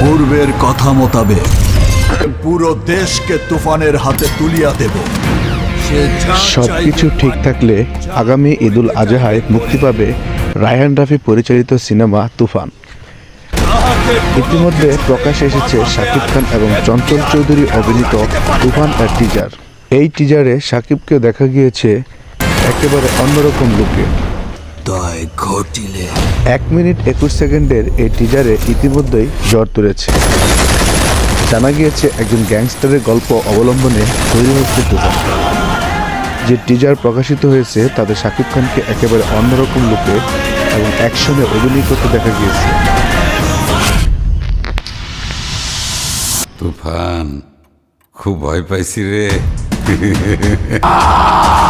পূর্বের কথা মোতাবেক পুরো দেশকে তুফানের হাতে তুলিয়া দেব। সবকিছু ঠিক থাকলে আগামী ঈদুল আজহায় মুক্তি পাবে রায়হান রাফি পরিচালিত সিনেমা তুফান। ইতিমধ্যে প্রকাশে এসেছে শাকিব খান এবং চঞ্চল চৌধুরী অভিনীত তুফান এর টিজার। এই টিজারে শাকিবকে দেখা গিয়েছে একেবারে অন্যরকম লুকে। দয় ঘটিলে। এক মিনিট একুশ সেকেন্ডের এই টিজারে ইতিমধ্যেই জ্বর তুলেছে। জানা গিয়েছে একজন গ্যাংস্টারের গল্প অবলম্বনে তৈরি হচ্ছে তুফান যে টিজার প্রকাশিত হয়েছে তাদের শাকিব খানকে একেবারে অন্যরকম লুকে এবং অ্যাকশনে অভিনয় করতে দেখা গিয়েছে। তুফান খুব ভয় পাইছি রে।